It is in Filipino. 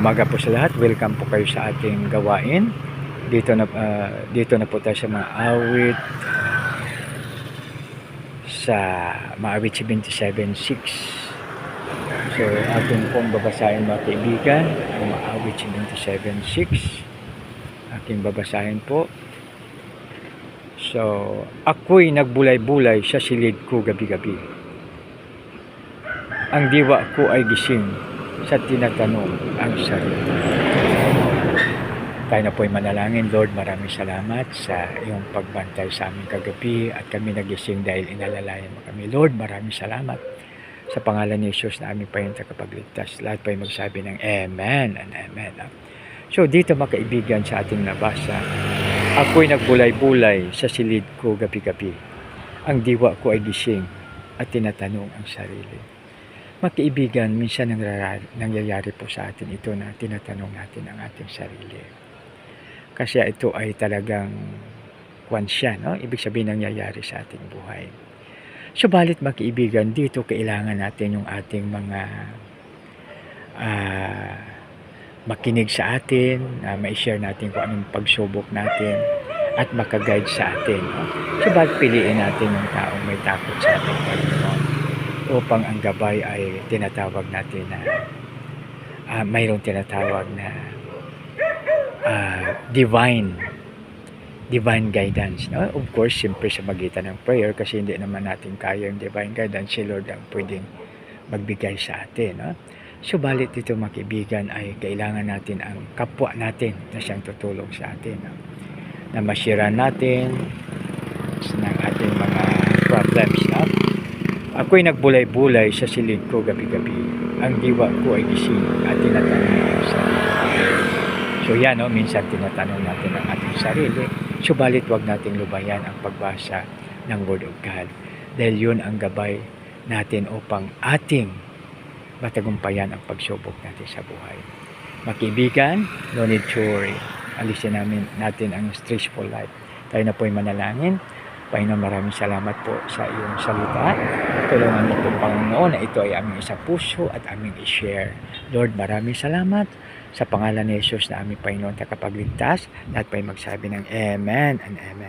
umaga po sa lahat. Welcome po kayo sa ating gawain. Dito na ah, dito na po tayo sa mga awit sa maawit 77.6. So, ating pong babasahin mga kaibigan, ang maawit 77.6. Aking babasahin po. So, ako'y nagbulay-bulay sa silid ko gabi-gabi. Ang diwa ko ay gising sa tinatanong ang sarili. Tayo na po'y manalangin. Lord, maraming salamat sa iyong pagbantay sa aming kagabi at kami nagising dahil inalalayan mo kami. Lord, maraming salamat sa pangalan ni Jesus na aming payong tagapagligtas. Lahat po'y magsabi ng Amen and Amen. So, dito mga kaibigan sa ating nabasa, ako'y nagbulay-bulay sa silid ko gabi-gabi. Ang diwa ko ay gising at tinatanong ang sarili. Mga kaibigan, minsan nangyayari, po sa atin ito na tinatanong natin ang ating sarili. Kasi ito ay talagang kwan no? Ibig sabihin nangyayari sa ating buhay. Subalit mga kaibigan, dito kailangan natin yung ating mga ah, makinig sa atin, na ma-share natin kung anong pagsubok natin at makaguide sa atin. No? Subalit piliin natin yung taong may takot sa ating Panginoon upang ang gabay ay tinatawag natin na ah, mayroong tinatawag na ah, divine divine guidance. No? Of course, siyempre sa magitan ng prayer kasi hindi naman natin kaya yung divine guidance. Si Lord ang pwedeng magbigay sa atin. No? Subalit ito mga kaibigan ay kailangan natin ang kapwa natin na siyang tutulong sa atin. No? Na masira natin ng ating mga problems. No? Ako'y nagbulay-bulay sa silid ko gabi-gabi. Ang diwa ko ay gising at tinatanong sarili. So yan, no? minsan tinatanong natin ang ating sarili. Subalit wag nating lubayan ang pagbasa ng Word of God. Dahil yun ang gabay natin upang ating matagumpayan ang pagsubok natin sa buhay. Makibigan, no need to worry. Alisin namin natin ang stressful life. Tayo na po'y manalangin. Panginoon, maraming salamat po sa iyong salita. Tulungan mo po, Panginoon, na ito ay aming isa puso at aming i-share. Lord, maraming salamat sa pangalan ni Jesus na aming Panginoon takapagligtas. Lahat pa'y magsabi ng Amen and Amen.